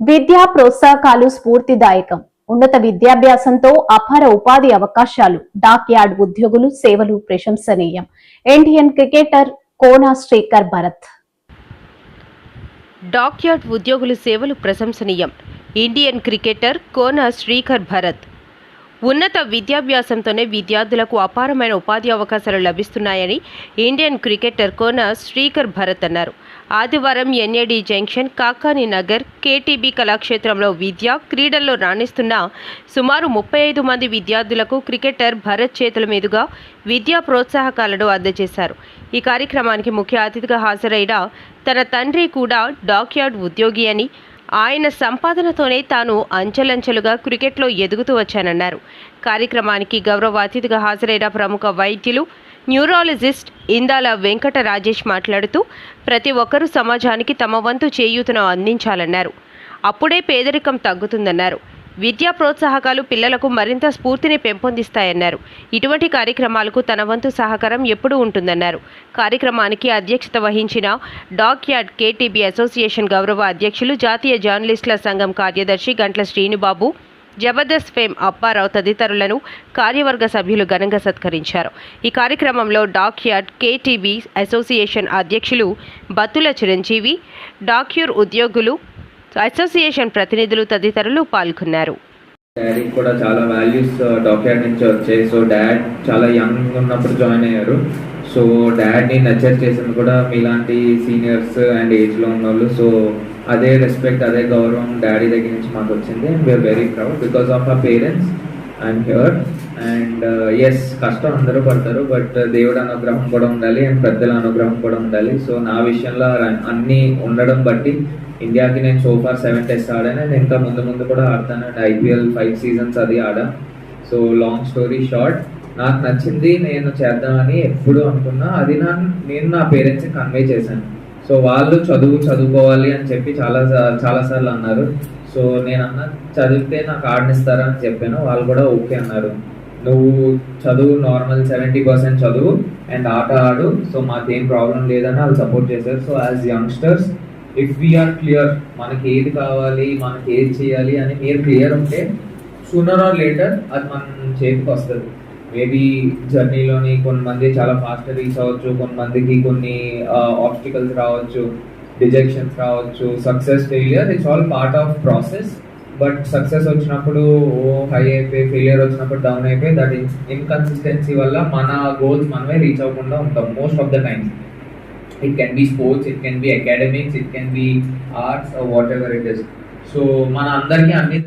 విద్యా ప్రోత్సాహకాలు స్ఫూర్తిదాయకం. ఉన్నత విద్యాభ్యాసంతో అపార ఉపాధి అవకాశాలు. డాక్ యార్డ్ ఉద్యోగులు సేవలు ప్రశంసనీయం. Indian cricketer Kona Srikar Bharat. Dockyard ఉద్యోగులు సేవలు ప్రశంసనీయం. Indian cricketer Kona Srikar Bharat. ఉన్నత విద్యాభ్యాసంతోనే విద్యార్థులకు అపారమైన ఉపాధి అవకాశాలు లభిస్తున్నాయని ఇండియన్ క్రికెటర్ కోన శ్రీకర్ భరత్ అన్నారు. ఆదివారం NAD junction Kakani Nagar KTB కళాక్షేత్రంలో విద్య క్రీడల్లో రాణిస్తున్న సుమారు ముప్పై ఐదు మంది విద్యార్థులకు క్రికెటర్ భరత్ చేతుల మీదుగా విద్యా ప్రోత్సాహకాలను అందజేశారు. ఈ కార్యక్రమానికి ముఖ్య అతిథిగా హాజరైన తన తండ్రి కూడా డాక్యార్డ్ ఉద్యోగి అని ఆయన సంపాదనతోనే తాను అంచెలంచెలుగా క్రికెట్లో ఎదుగుతూ వచ్చానన్నారు. కార్యక్రమానికి గౌరవ అతిథిగా హాజరైన ప్రముఖ వైద్యులు న్యూరాలజిస్ట్ ఇందాల వెంకట రాజేష్ మాట్లాడుతూ ప్రతి ఒక్కరూ సమాజానికి తమ వంతు చేయూతను అందించాలన్నారు. అప్పుడే పేదరికం తగ్గుతుందన్నారు. విద్యా ప్రోత్సాహకాలు పిల్లలకు మరింత స్ఫూర్తిని పెంపొందిస్తాయన్నారు. ఇటువంటి కార్యక్రమాలకు తన వంతు సహకారం ఎప్పుడూ ఉంటుందన్నారు. కార్యక్రమానికి అధ్యక్షత వహించిన డాక్ యార్డ్ కేటీబీ అసోసియేషన్ గౌరవ అధ్యక్షులు జాతీయ జర్నలిస్టుల సంఘం కార్యదర్శి గంట్ల శ్రీనుబాబు జబర్దస్త్ ఫేమ్ అప్పారావు తదితరులను కార్యవర్గ సభ్యులు ఘనంగా సత్కరించారు. ఈ కార్యక్రమంలో డాక్ యార్డ్ కేటీబీ అసోసియేషన్ అధ్యక్షులు బత్తుల చిరంజీవి డాక్యూర్ ఉద్యోగులు అసోసియేషన్ ప్రతినిధులు తదితరులు పాల్గొన్నారు. డాడీకి కూడా చాలా వాల్యూస్ డాక్యుమెంట్ uh, నుంచి వచ్చాయి. సో డాడ్ చాలా యంగ్ ఉన్నప్పుడు జాయిన్ అయ్యారు. సో డాడ్ని నచ్చర్ చేసింది కూడా మీలాంటి సీనియర్స్ అండ్ ఏజ్లో ఉన్న వాళ్ళు సో అదే రెస్పెక్ట్ అదే గౌరవం డాడీ దగ్గర నుంచి మాకు వచ్చింది. And we are very proud because of our parents I am here and as కష్టం అందరూ పడతారు బట్ uh, దేవుడు అనుగ్రహం కూడా ఉండాలి అండ్ పెద్దల అనుగ్రహం కూడా ఉండాలి. సో నా విషయంలో అన్నీ ఉండడం బట్టి ఇండియాకి నేను సోఫార్ సెవెన్ టెస్ట్ ఆడాను అండ్ ఇంకా ముందు ముందు కూడా ఆడతాను. అండ్ ఐపీఎల్ ఫైవ్ సీజన్స్ అది ఆడా. సో లాంగ్ స్టోరీ షార్ట్ నాకు నచ్చింది నేను చేద్దామని ఎప్పుడు అనుకున్నా. అది నా నేను నా పేరెంట్స్ని కన్వే చేశాను. సో వాళ్ళు చదువు చదువుకోవాలి అని చెప్పి చాలా చాలా సార్లు అన్నారు. సో నేను అన్న చదివితే నాకు ఆడనిస్తారా అని చెప్పాను. వాళ్ళు కూడా ఓకే అన్నారు. నువ్వు చదువు నార్మల్ సెవెంటీ పర్సెంట్ చదువు అండ్ ఆట ఆడు. సో మాకేం ప్రాబ్లం లేదని వాళ్ళు సపోర్ట్ చేశారు. So as youngsters if we are clear మనకి ఏది కావాలి మనకి ఏది చేయాలి అని మీరు క్లియర్ ఉంటే సూనర్ ఆర్ లేటర్ అది మన చేతికి వస్తుంది. మేబీ జర్నీలోని కొంతమంది చాలా ఫాస్ట్ రీచ్ అవ్వచ్చు. కొంతమందికి కొన్ని uh, ఆబ్స్టికల్స్ రావచ్చు. డిజెక్షన్స్ రావచ్చు success failure it's all part of process but success వచ్చినప్పుడు ఓ హై అయిపోయి ఫెయిలియర్ వచ్చినప్పుడు డౌన్ అయిపోయి దట్ ఇన్కన్సిస్టెన్సీ వల్ల మన గోల్స్ మనమే రీచ్ అవ్వకుండా ఉంటాం most of the times it can be sports it can be academics it can be arts whatever it is so మన అందరికీ అన్ని